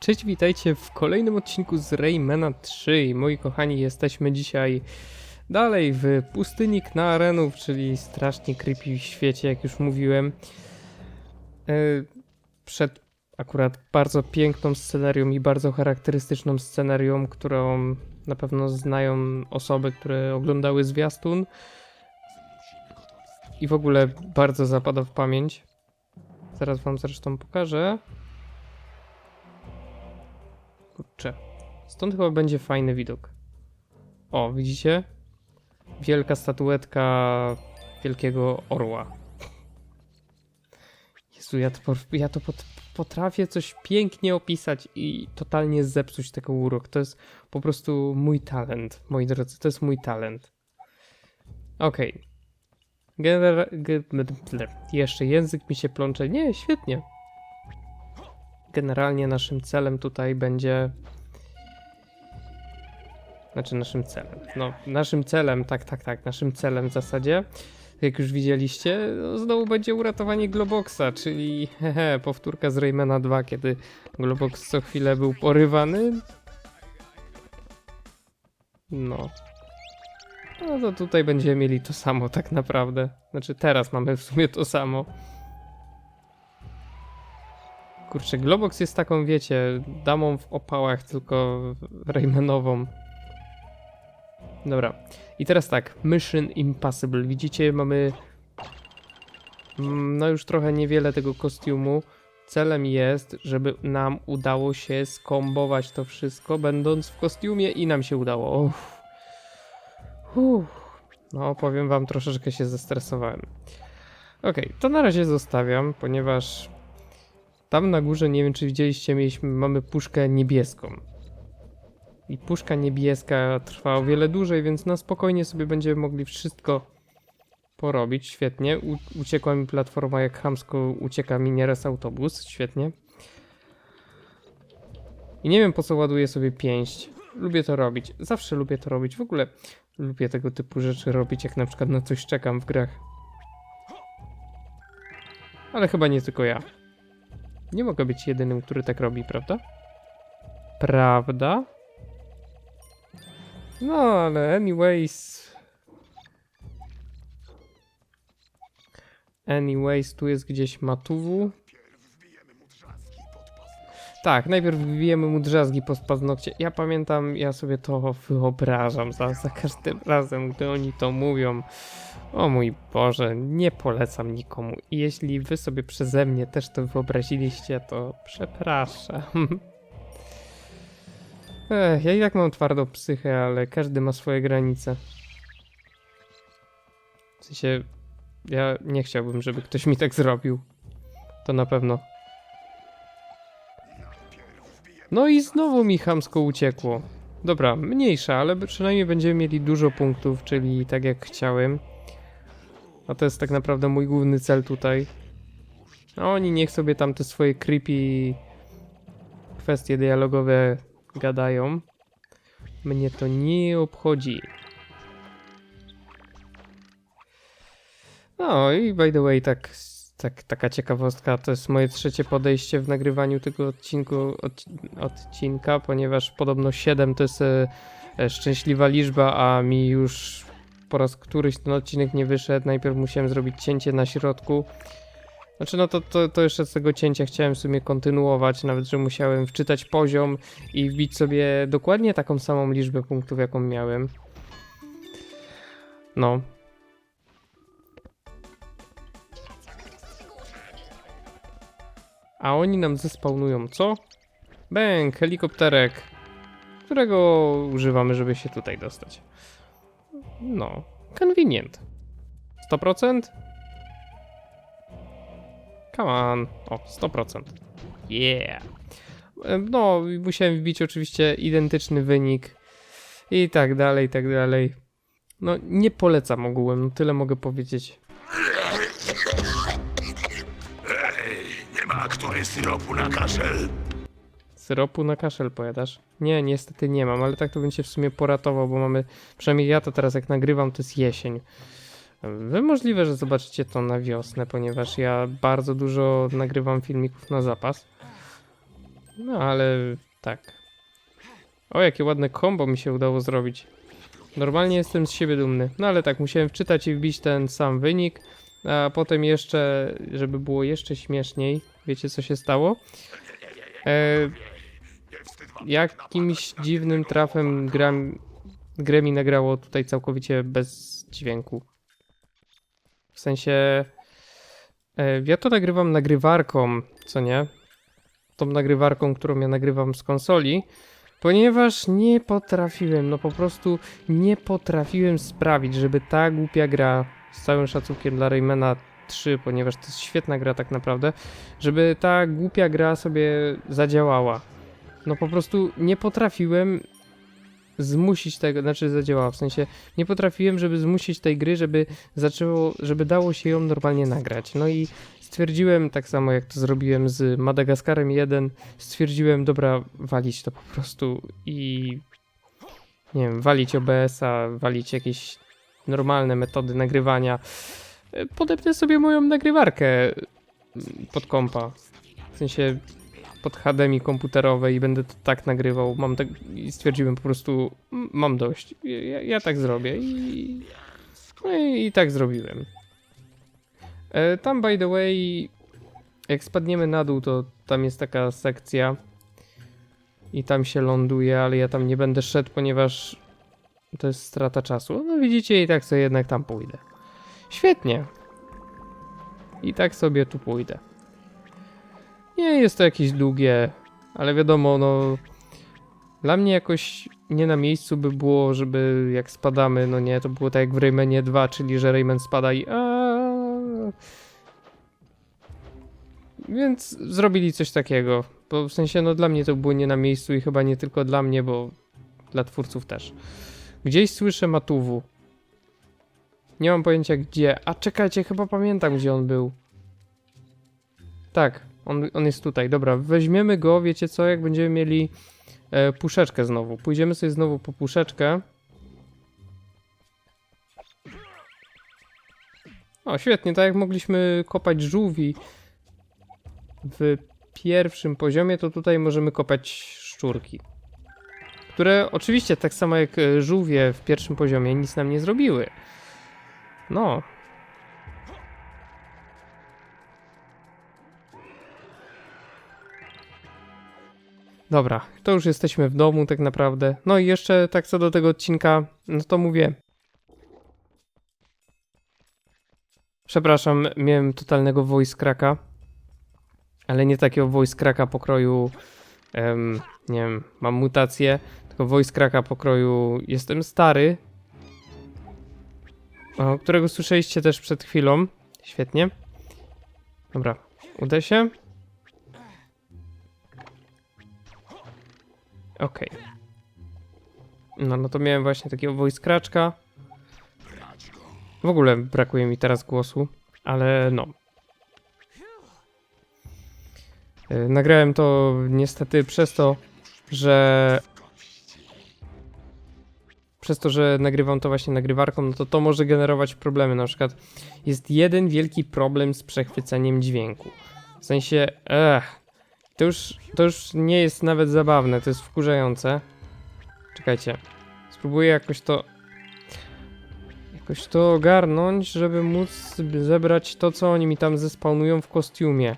Cześć, witajcie w kolejnym odcinku z Raymana 3. I Moi kochani, jesteśmy dzisiaj dalej w pustyni Knarenów, czyli strasznie creepy świecie, jak już mówiłem. E, Przed akurat bardzo piękną scenerią i bardzo charakterystyczną scenerią, którą na pewno znają osoby, które oglądały zwiastun. I w ogóle bardzo zapada w pamięć. Zaraz wam zresztą pokażę. Kurczę. Stąd chyba będzie fajny widok. O, widzicie? Wielka statuetka wielkiego orła. Jezu, ja to, ja to pot- potrafię coś pięknie opisać i totalnie zepsuć tego urok. To jest po prostu mój talent, moi drodzy. To jest mój talent. Okej. Ble- Jeszcze język mi się plącze. Nie, świetnie. Generalnie naszym celem tutaj będzie. Znaczy naszym celem. No, naszym celem, tak, tak, tak, naszym celem w zasadzie, jak już widzieliście, no, znowu będzie uratowanie Globoxa, czyli hehe, powtórka z Raymana 2, kiedy Globox co chwilę był porywany. No. No to tutaj będziemy mieli to samo tak naprawdę. Znaczy teraz mamy w sumie to samo. Kurczę, Globox jest taką, wiecie, damą w opałach, tylko Raymanową. Dobra. I teraz tak, Mission Impossible. Widzicie, mamy mm, no już trochę niewiele tego kostiumu. Celem jest, żeby nam udało się skombować to wszystko, będąc w kostiumie i nam się udało. Uff. Uff. No, powiem wam, troszeczkę się zestresowałem. Okej, to na razie zostawiam, ponieważ tam na górze, nie wiem czy widzieliście, mieliśmy, mamy puszkę niebieską. I puszka niebieska trwa o wiele dłużej, więc na spokojnie sobie będziemy mogli wszystko porobić. Świetnie. U uciekła mi platforma, jak chamsko ucieka mi nieraz autobus. Świetnie. I nie wiem po co ładuję sobie pięść. Lubię to robić. Zawsze lubię to robić. W ogóle lubię tego typu rzeczy robić, jak na przykład na coś czekam w grach. Ale chyba nie tylko ja. Nie mogę być jedynym, który tak robi, prawda? Prawda? No, ale anyways. Anyways, tu jest gdzieś Matuwu. Tak, najpierw wbijemy mu drzazgi pod paznokcie. Ja pamiętam, ja sobie to wyobrażam za, za każdym razem, gdy oni to mówią. O mój Boże, nie polecam nikomu. I jeśli wy sobie przeze mnie też to wyobraziliście, to przepraszam. Ech, ja i tak mam twardą psychę, ale każdy ma swoje granice. W sensie, ja nie chciałbym, żeby ktoś mi tak zrobił. To na pewno. No i znowu mi chamsko uciekło. Dobra, mniejsza, ale przynajmniej będziemy mieli dużo punktów, czyli tak jak chciałem. A to jest tak naprawdę mój główny cel tutaj. A oni niech sobie tam te swoje creepy kwestie dialogowe gadają. Mnie to nie obchodzi. No i by the way, tak, tak, taka ciekawostka, to jest moje trzecie podejście w nagrywaniu tego odcinku, od, odcinka, ponieważ podobno 7 to jest e, e, szczęśliwa liczba, a mi już po raz któryś ten odcinek nie wyszedł. Najpierw musiałem zrobić cięcie na środku. Znaczy, no to, to, to jeszcze z tego cięcia chciałem w sumie kontynuować, nawet że musiałem wczytać poziom i wbić sobie dokładnie taką samą liczbę punktów, jaką miałem. No. A oni nam zespawnują co? Bęk, helikopterek, którego używamy, żeby się tutaj dostać. No, convenient. 100%? Come on. O, 100%. Yeah. No, musiałem wbić oczywiście identyczny wynik i tak dalej, i tak dalej. No, nie polecam ogółem, no tyle mogę powiedzieć. Który syropu na kaszel. Syropu na kaszel pojadasz? Nie, niestety nie mam, ale tak to bym cię w sumie poratował, bo mamy, przynajmniej ja to teraz jak nagrywam, to jest jesień. Wy możliwe, że zobaczycie to na wiosnę, ponieważ ja bardzo dużo nagrywam filmików na zapas. No ale tak. O, jakie ładne combo mi się udało zrobić. Normalnie jestem z siebie dumny. No ale tak, musiałem wczytać i wbić ten sam wynik. A potem jeszcze, żeby było jeszcze śmieszniej, wiecie co się stało? E, jakimś dziwnym trafem gra, grę mi nagrało tutaj całkowicie bez dźwięku. W sensie. E, ja to nagrywam nagrywarką, co nie? Tą nagrywarką, którą ja nagrywam z konsoli, ponieważ nie potrafiłem, no po prostu nie potrafiłem sprawić, żeby ta głupia gra, z całym szacunkiem dla Raymana 3, ponieważ to jest świetna gra tak naprawdę, żeby ta głupia gra sobie zadziałała. No po prostu nie potrafiłem zmusić tego, znaczy zadziałała, w sensie nie potrafiłem, żeby zmusić tej gry, żeby zaczęło, żeby dało się ją normalnie nagrać. No i stwierdziłem, tak samo jak to zrobiłem z Madagaskarem 1, stwierdziłem, dobra, walić to po prostu i nie wiem, walić OBS-a, walić jakieś normalne metody nagrywania. Podepnę sobie moją nagrywarkę mm, pod kompa. W sensie pod HDMI komputerowe i będę to tak nagrywał. Mam tak i stwierdziłem po prostu, "M- mam dość. Ja, ja tak zrobię i, no i, i tak zrobiłem. E, tam by the way, jak spadniemy na dół, to tam jest taka sekcja i tam się ląduje, ale ja tam nie będę szedł, ponieważ to jest strata czasu. No widzicie, i tak sobie jednak tam pójdę. Świetnie. I tak sobie tu pójdę. Nie jest to jakieś długie, ale wiadomo, no. Dla mnie jakoś nie na miejscu by było, żeby jak spadamy, no nie, to było tak jak w Raymanie 2, czyli że Rayman spada i. aaa. Więc zrobili coś takiego. Bo w sensie, no dla mnie to było nie na miejscu i chyba nie tylko dla mnie, bo dla twórców też. Gdzieś słyszę Matuwu. Nie mam pojęcia gdzie. A czekajcie, chyba pamiętam gdzie on był. Tak, on, on jest tutaj. Dobra, weźmiemy go, wiecie co, jak będziemy mieli e, puszeczkę znowu. Pójdziemy sobie znowu po puszeczkę. O, świetnie, tak jak mogliśmy kopać żółwi w pierwszym poziomie, to tutaj możemy kopać szczurki. Które oczywiście, tak samo jak e, żółwie w pierwszym poziomie, nic nam nie zrobiły. No, Dobra, to już jesteśmy w domu tak naprawdę. No i jeszcze tak co do tego odcinka, no to mówię. Przepraszam, miałem totalnego voice cracka. Ale nie takiego voice cracka pokroju, nie wiem, mam mutację, tylko voice pokroju jestem stary. O, którego słyszeliście też przed chwilą. Świetnie. Dobra, uda się. Okej. No, no to miałem właśnie takiego voice. W ogóle brakuje mi teraz głosu, ale no. Yy, Nagrałem to niestety przez to, że przez to, że nagrywam to właśnie nagrywarką, no to to może generować problemy. Na przykład jest jeden wielki problem z przechwyceniem dźwięku. W sensie, ech, to już, to już nie jest nawet zabawne, to jest wkurzające. Czekajcie. Spróbuję jakoś to. Jakoś to ogarnąć, żeby móc zebrać to, co oni mi tam zespawnują w kostiumie.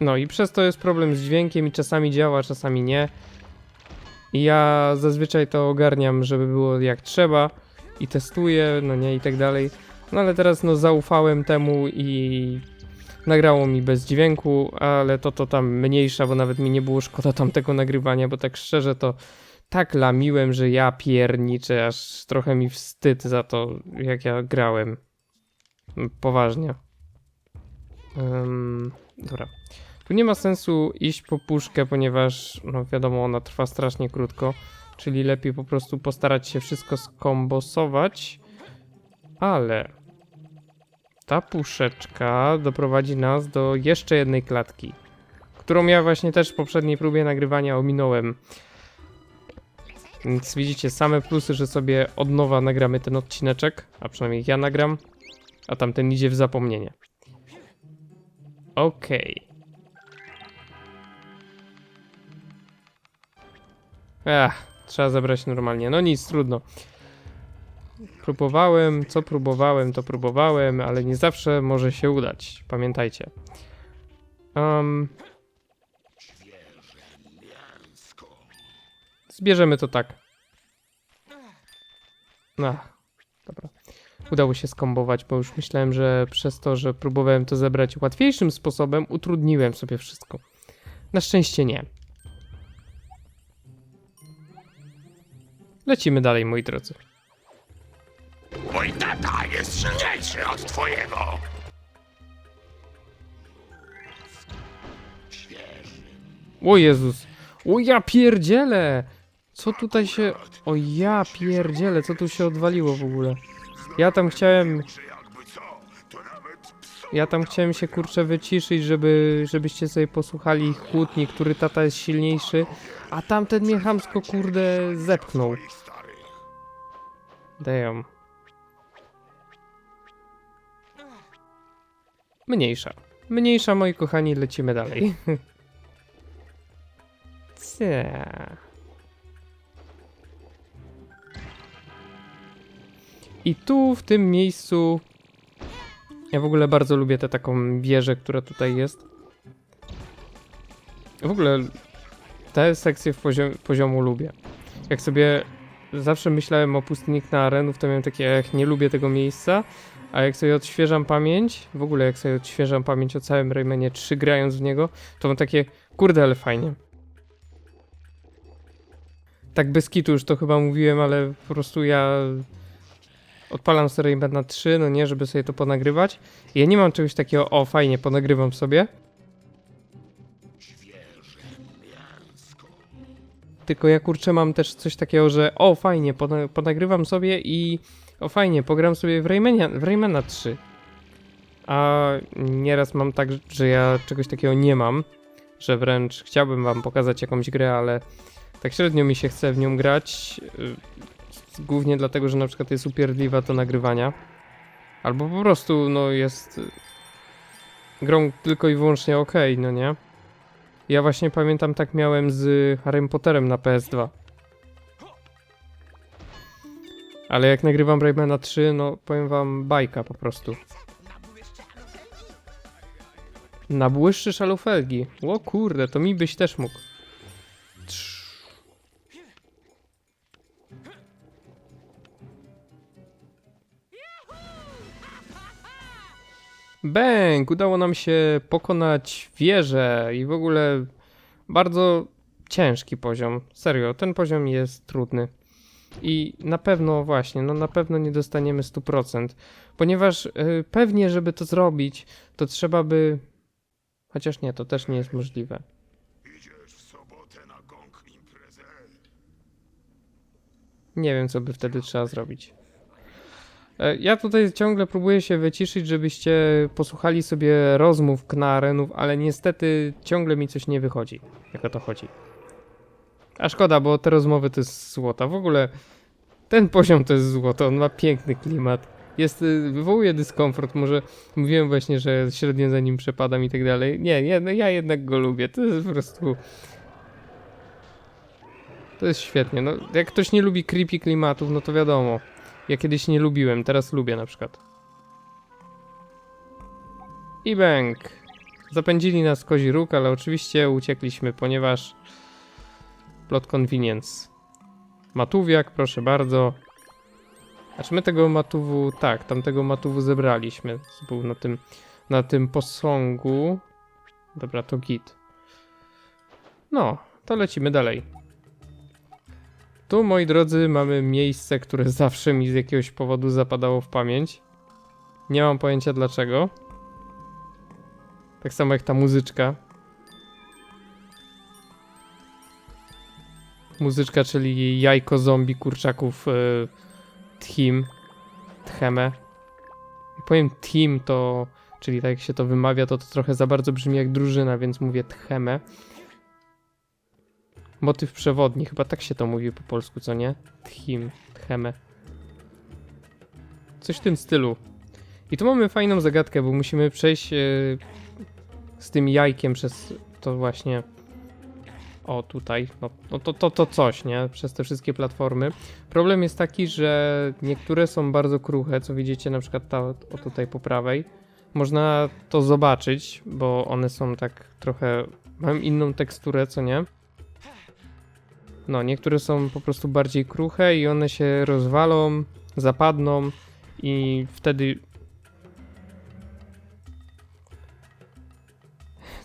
No i przez to jest problem z dźwiękiem i czasami działa, czasami nie. I ja zazwyczaj to ogarniam, żeby było jak trzeba i testuję, no nie i tak dalej. No ale teraz no zaufałem temu i nagrało mi bez dźwięku, ale to to tam mniejsza, bo nawet mi nie było szkoda tamtego nagrywania, bo tak szczerze to tak lamiłem, że ja pierniczę, aż trochę mi wstyd za to, jak ja grałem. Poważnie. Ym, dobra. Tu nie ma sensu iść po puszkę, ponieważ, no wiadomo, ona trwa strasznie krótko, czyli lepiej po prostu postarać się wszystko skombosować, ale ta puszeczka doprowadzi nas do jeszcze jednej klatki, którą ja właśnie też w poprzedniej próbie nagrywania ominąłem. Więc widzicie same plusy, że sobie od nowa nagramy ten odcineczek, a przynajmniej ja nagram, a tamten idzie w zapomnienie. Okej. Ech, trzeba zebrać normalnie. No nic, trudno. Próbowałem, co próbowałem, to próbowałem, ale nie zawsze może się udać. Pamiętajcie. Um, zbierzemy to tak. Ach, dobra. Udało się skombować, bo już myślałem, że przez to, że próbowałem to zebrać łatwiejszym sposobem, utrudniłem sobie wszystko. Na szczęście nie. Lecimy dalej, moi drodzy. Mój tata jest silniejszy od twojego. O Jezus. O ja pierdzielę. Co tutaj się... O ja pierdzielę, co tu się odwaliło w ogóle? Ja tam chciałem... Ja tam chciałem się kurczę wyciszyć, żeby, żebyście sobie posłuchali ich kłótni, który tata jest silniejszy, a tamten mnie chamsko kurde zepchnął. Damn. Mniejsza. Mniejsza, moi kochani, lecimy dalej. Cia. I tu, w tym miejscu... Ja w ogóle bardzo lubię tę taką wieżę, która tutaj jest. W ogóle tę sekcję w poziom, poziomu lubię. Jak sobie zawsze myślałem o pustynik na arenów, to miałem takie, ech, nie lubię tego miejsca, a jak sobie odświeżam pamięć, w ogóle jak sobie odświeżam pamięć o całym Raymanie 3 grając w niego, to mam takie, kurde, ale fajnie. Tak bez kitu już to chyba mówiłem, ale po prostu ja odpalam sobie Raymana 3, no nie, żeby sobie to ponagrywać. Ja nie mam czegoś takiego, o fajnie, ponagrywam sobie. Tylko ja kurczę mam też coś takiego, że o fajnie, pona- ponagrywam sobie i o fajnie, pogram sobie w Raymana, w Raymana 3. A nieraz mam tak, że ja czegoś takiego nie mam, że wręcz chciałbym wam pokazać jakąś grę, ale tak średnio mi się chce w nią grać. Głównie dlatego, że na przykład jest upierdliwa do nagrywania. Albo po prostu, no jest y, grą tylko i wyłącznie ok, no nie? Ja właśnie pamiętam, tak miałem z Harry Potterem na PS2. Ale jak nagrywam Raymana 3, no powiem wam bajka po prostu. Nabłyszczysz alufelgi. O kurde, to mi byś też mógł. Bęk! Udało nam się pokonać wieżę i w ogóle bardzo ciężki poziom. Serio, ten poziom jest trudny. I na pewno właśnie, no na pewno nie dostaniemy 100%, ponieważ y, pewnie, żeby to zrobić, to trzeba by... Chociaż nie, to też nie jest możliwe. Nie wiem, co by wtedy trzeba zrobić. E, Ja tutaj ciągle próbuję się wyciszyć, żebyście posłuchali sobie rozmów knarenów, ale niestety ciągle mi coś nie wychodzi, jak o to chodzi. A szkoda, bo te rozmowy to jest złota. W ogóle ten poziom to jest złoto, on ma piękny klimat. Jest, y, wywołuje dyskomfort, może mówiłem właśnie, że średnio za nim przepadam i tak dalej. Nie, nie no ja jednak go lubię, to jest po prostu... To jest świetnie. No, jak ktoś nie lubi creepy klimatów, no to wiadomo. Ja kiedyś nie lubiłem, teraz lubię na przykład. I bęk. Zapędzili nas kozi róg, ale oczywiście uciekliśmy, ponieważ plot convenience. Matuwiak, proszę bardzo. Znaczy my tego matuwu, tak, tamtego matuwu zebraliśmy. Był na tym, na tym posągu. Dobra, to git. No, to lecimy dalej. Tu, moi drodzy, mamy miejsce, które zawsze mi z jakiegoś powodu zapadało w pamięć. Nie mam pojęcia dlaczego. Tak samo jak ta muzyczka. Muzyczka, czyli jajko zombie kurczaków y, Tchim. Tcheme. Jak powiem Team, to, czyli tak jak się to wymawia, to to trochę za bardzo brzmi jak drużyna, więc mówię Tcheme. Motyw przewodni, chyba tak się to mówi po polsku, co nie? Tchim, tcheme. Coś w tym stylu. I tu mamy fajną zagadkę, bo musimy przejść e, z tym jajkiem przez to właśnie O, tutaj. No, no to, to, to coś, nie? Przez te wszystkie platformy. Problem jest taki, że niektóre są bardzo kruche, co widzicie na przykład ta, o tutaj po prawej. Można to zobaczyć, bo one są tak trochę... mają inną teksturę, co nie? No, niektóre są po prostu bardziej kruche i one się rozwalą, zapadną i wtedy...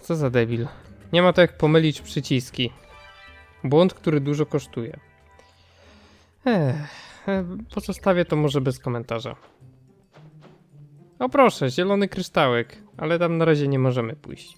Co za debil. Nie ma to jak pomylić przyciski. Błąd, który dużo kosztuje. Ech, e, pozostawię to może bez komentarza. O proszę, zielony kryształek, ale tam na razie nie możemy pójść.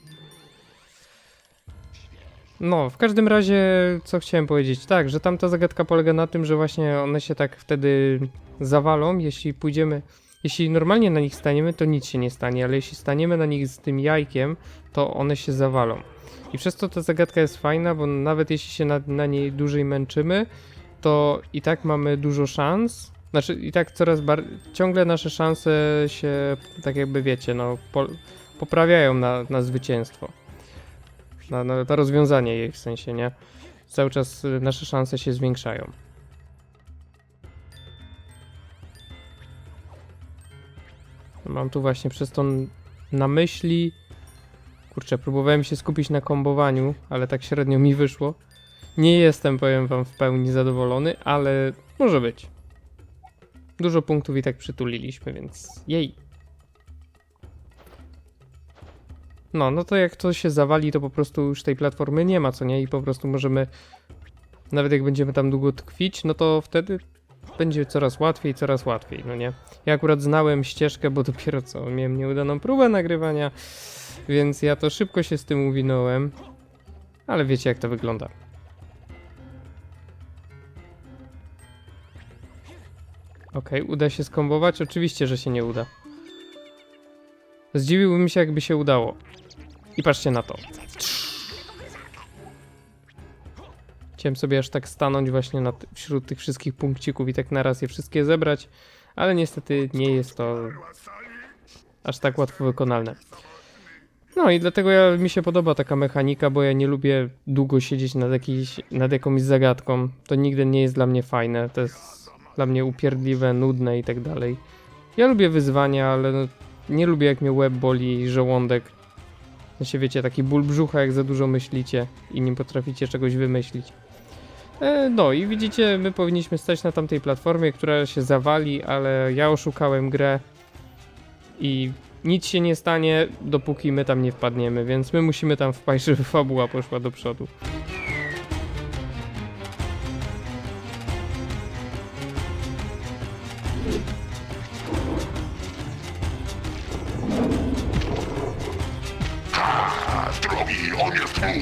No, w każdym razie, co chciałem powiedzieć, tak, że tamta zagadka polega na tym, że właśnie one się tak wtedy zawalą, jeśli pójdziemy, jeśli normalnie na nich staniemy, to nic się nie stanie, ale jeśli staniemy na nich z tym jajkiem, to one się zawalą. I przez to ta zagadka jest fajna, bo nawet jeśli się na, na niej dłużej męczymy, to i tak mamy dużo szans. Znaczy, i tak coraz bardziej. Ciągle nasze szanse się, tak jakby wiecie, no, po, poprawiają na, na zwycięstwo. Na, na, rozwiązanie jej w sensie, nie? Cały czas y, nasze szanse się zwiększają. Mam tu właśnie przez to na myśli. Kurczę, próbowałem się skupić na kombowaniu, ale tak średnio mi wyszło. Nie jestem, powiem wam, w pełni zadowolony, ale może być. Dużo punktów i tak przytuliliśmy, więc jej. No, no to jak to się zawali, to po prostu już tej platformy nie ma, co nie? I po prostu możemy, nawet jak będziemy tam długo tkwić, no to wtedy będzie coraz łatwiej, coraz łatwiej, no nie? Ja akurat znałem ścieżkę, bo dopiero co miałem nieudaną próbę nagrywania, więc ja to szybko się z tym uwinąłem. Ale wiecie jak to wygląda. Okej, uda się skombować? Oczywiście, że się nie uda. Zdziwiłbym się, jakby się udało. I patrzcie na to. Chciałem sobie aż tak stanąć właśnie na ty- wśród tych wszystkich punkcików i tak naraz je wszystkie zebrać, ale niestety nie jest to aż tak łatwo wykonalne. No i dlatego ja, mi się podoba taka mechanika, bo ja nie lubię długo siedzieć nad, jakiś, nad jakąś zagadką. To nigdy nie jest dla mnie fajne. To jest dla mnie upierdliwe, nudne i tak dalej. Ja lubię wyzwania, ale no, nie lubię jak mnie łeb boli żołądek. No się wiecie, taki ból brzucha jak za dużo myślicie i nie potraficie czegoś wymyślić. E, no i widzicie, my powinniśmy stać na tamtej platformie, która się zawali, ale ja oszukałem grę i nic się nie stanie, dopóki my tam nie wpadniemy, więc my musimy tam wpaść, żeby fabuła poszła do przodu.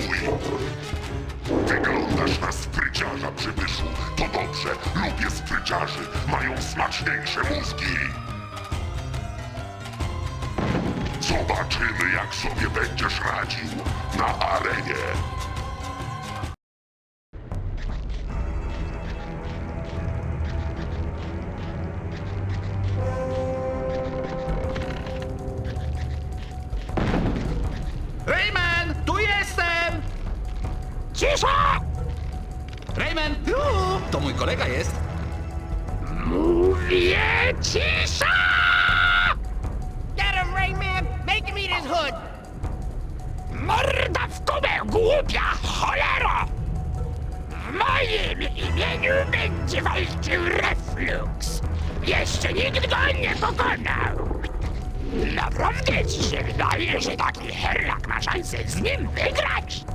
Mój! Wyglądasz na spryciarza, przybyszu. To dobrze, lubię spryciarzy. Mają smaczniejsze mózgi. Zobaczymy, jak sobie będziesz radził na arenie. Jeszcze nikt go nie pokonał. Naprawdę ci się wydaje, że taki herlak ma szansę z nim wygrać?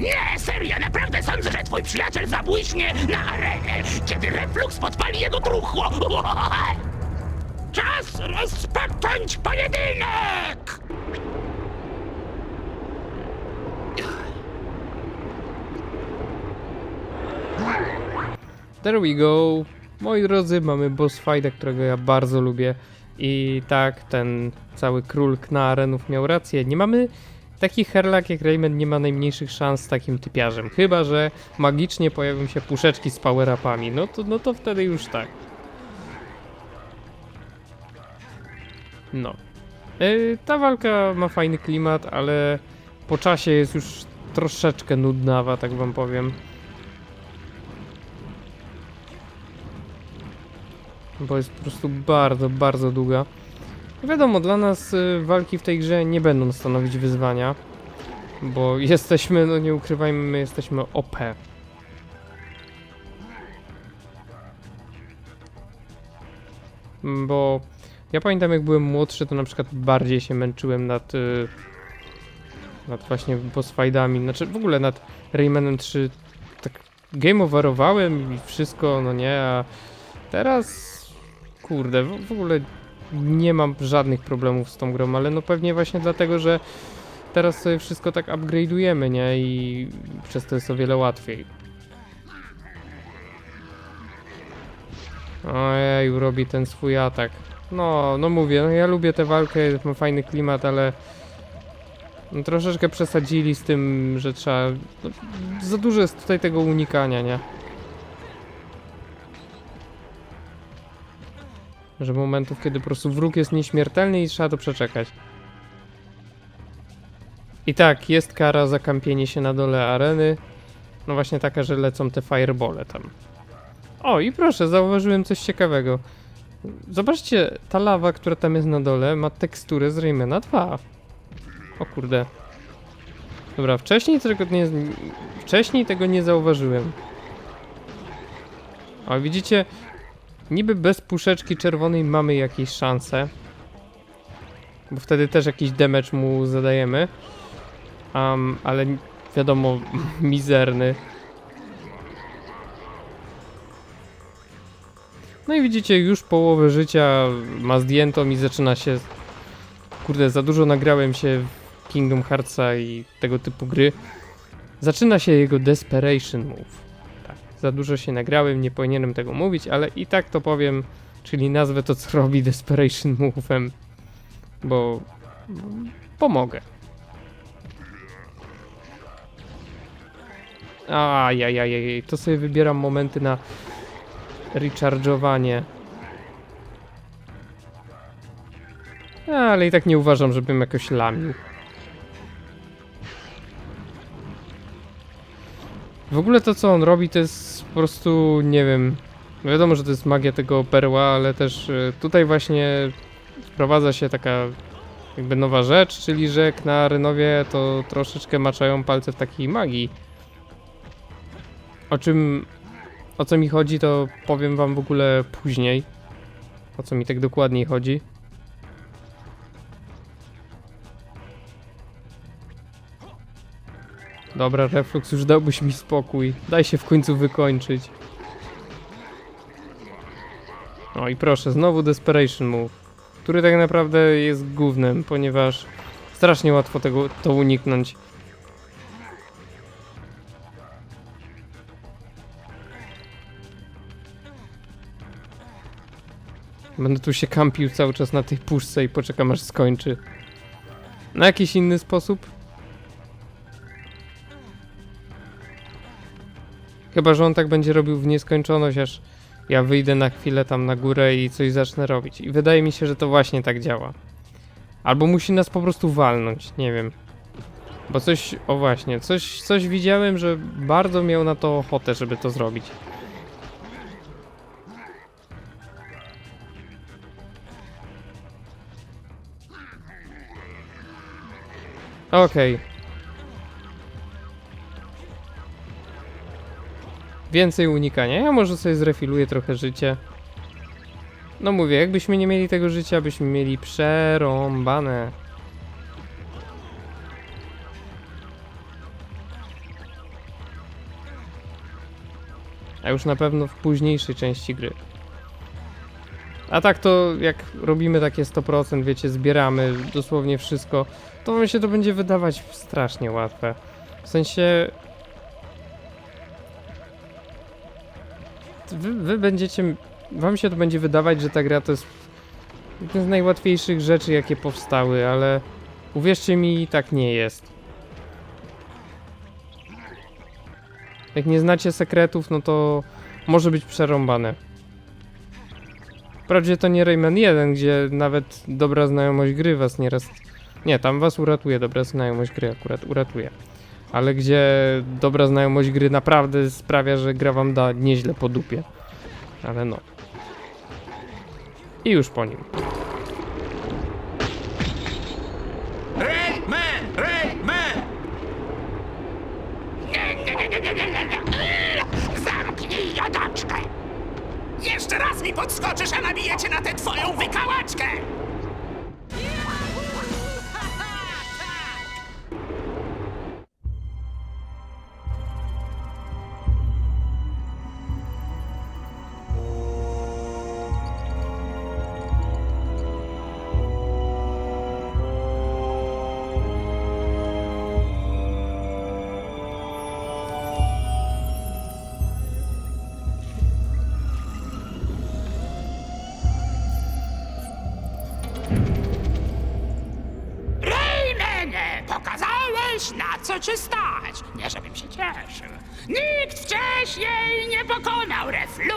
Nie, serio, naprawdę sądzę, że twój przyjaciel zabłyśnie na arenie, kiedy Reflux podpali jego truchło. Czas rozpocząć pojedynek! There we go. Moi drodzy, mamy boss fighta, którego ja bardzo lubię. I tak, ten cały król Knarenów miał rację. Nie mamy taki herlak jak Rayman nie ma najmniejszych szans z takim typiarzem. Chyba, że magicznie pojawią się puszeczki z power-upami. No to, no to wtedy już tak. No. Yy, ta walka ma fajny klimat, ale po czasie jest już troszeczkę nudnawa, tak wam powiem. Bo jest po prostu bardzo, bardzo długa. Wiadomo, dla nas y, walki w tej grze nie będą stanowić wyzwania. Bo jesteśmy, no nie ukrywajmy, my jesteśmy OP. Mm, Bo ja pamiętam jak byłem młodszy, to na przykład bardziej się męczyłem nad y, nad właśnie boss fightami, znaczy w ogóle nad Raymanem 3 tak game overowałem i wszystko, no nie, a teraz kurde, w, w ogóle nie mam żadnych problemów z tą grą, ale no pewnie właśnie dlatego, że teraz sobie wszystko tak upgrade'ujemy, nie, i przez to jest o wiele łatwiej. Ojej, robi ten swój atak. No, no mówię, no ja lubię tę walkę, ma fajny klimat, ale no, troszeczkę przesadzili z tym, że trzeba... No, za dużo jest tutaj tego unikania, nie? Że momentów, kiedy po prostu wróg jest nieśmiertelny i trzeba to przeczekać. I tak, jest kara za kampienie się na dole areny. No właśnie taka, że lecą te firebole tam. O, i proszę, zauważyłem coś ciekawego. Zobaczcie, ta lawa, która tam jest na dole, ma teksturę z Raymana 2. O kurde. Dobra, wcześniej tego nie, wcześniej tego nie zauważyłem. O, widzicie, niby bez puszeczki czerwonej mamy jakieś szanse. Bo wtedy też jakiś damage mu zadajemy. Um, ale wiadomo, mizerny. No i widzicie, już połowę życia ma zdjętą i zaczyna się... Kurde, za dużo nagrałem się w Kingdom Heartsa i tego typu gry. Zaczyna się jego Desperation Move. Za dużo się nagrałem, nie powinienem tego mówić, ale i tak to powiem, czyli nazwę to, co robi Desperation Move'em, bo pomogę. Ajajajaj, to sobie wybieram momenty na recharge'owanie. Ale i tak nie uważam, żebym jakoś lamił. W ogóle to, co on robi, to jest prostu, nie wiem... Wiadomo, że to jest magia tego perła, ale też y, tutaj właśnie wprowadza się taka jakby nowa rzecz, czyli że na Renowie to troszeczkę maczają palce w takiej magii. O czym o co mi chodzi, to powiem wam w ogóle później. O co mi tak dokładniej chodzi. Dobra, Reflux, już dałbyś mi spokój. Daj się w końcu wykończyć. No i proszę, znowu Desperation Move, który tak naprawdę jest głównym, ponieważ strasznie łatwo tego to uniknąć. Będę tu się kampił cały czas na tej puszce i poczekam aż skończy. Na jakiś inny sposób? Chyba, że on tak będzie robił w nieskończoność, aż ja wyjdę na chwilę tam na górę i coś zacznę robić. I wydaje mi się, że to właśnie tak działa. Albo musi nas po prostu walnąć, nie wiem. Bo coś, o właśnie, coś, coś widziałem, że bardzo miał na to ochotę, żeby to zrobić. Okej. Więcej unikania. Ja może sobie zrefiluję trochę życie. No mówię, jakbyśmy nie mieli tego życia, byśmy mieli przerąbane. A już na pewno w późniejszej części gry. A tak to jak robimy takie 100%, wiecie, zbieramy dosłownie wszystko, to wam się to będzie wydawać strasznie łatwe. W sensie... Wy, wy będziecie... Wam się to będzie wydawać, że ta gra to jest jedna z najłatwiejszych rzeczy, jakie powstały, ale uwierzcie mi, tak nie jest. Jak nie znacie sekretów, no to może być przerąbane. Wprawdzie to nie Rayman 1, gdzie nawet dobra znajomość gry was nieraz... Nie, tam was uratuje, dobra znajomość gry akurat uratuje. Ale gdzie dobra znajomość gry naprawdę sprawia, że gra wam da nieźle po dupie. Ale no. I już po nim. Rayman! Rayman! Zamknij jodaczkę! Jeszcze raz mi podskoczysz, a nabiję cię na tę twoją wykałaczkę!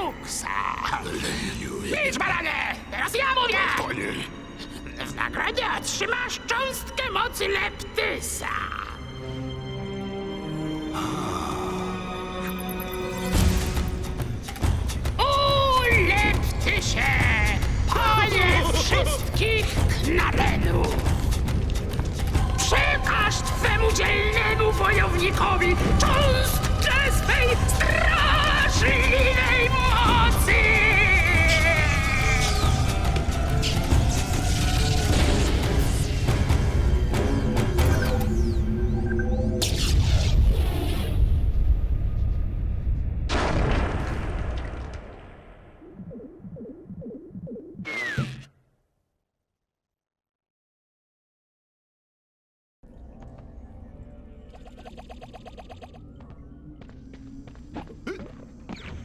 Refluksa. Milcz, baranie! Teraz ja mówię! W nagrodzie otrzymasz cząstkę mocy Leptysa. Uleptysie! Panie wszystkich knarenów! Przekaż twemu dzielnemu wojownikowi cząstkę swej straszliwej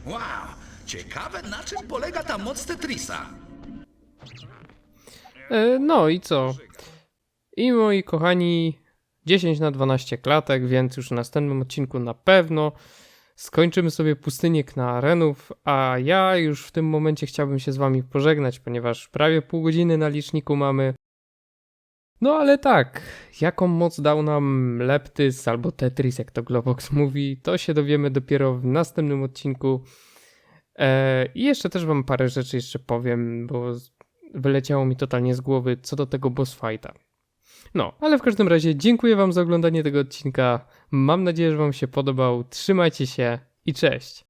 Wow! Ciekawe, na czym polega ta moc Tetrisa. E, no i co? I moi kochani, 10 na 12 klatek, więc już w następnym odcinku na pewno skończymy sobie pustynię Knarenów, a ja już w tym momencie chciałbym się z wami pożegnać, ponieważ prawie pół godziny na liczniku mamy. No ale tak, jaką moc dał nam Leptys albo Tetris, jak to Globox mówi, to się dowiemy dopiero w następnym odcinku. E, I jeszcze też wam parę rzeczy jeszcze powiem, bo wyleciało mi totalnie z głowy co do tego boss fighta. No, ale w każdym razie dziękuję wam za oglądanie tego odcinka. Mam nadzieję, że wam się podobał. Trzymajcie się i cześć.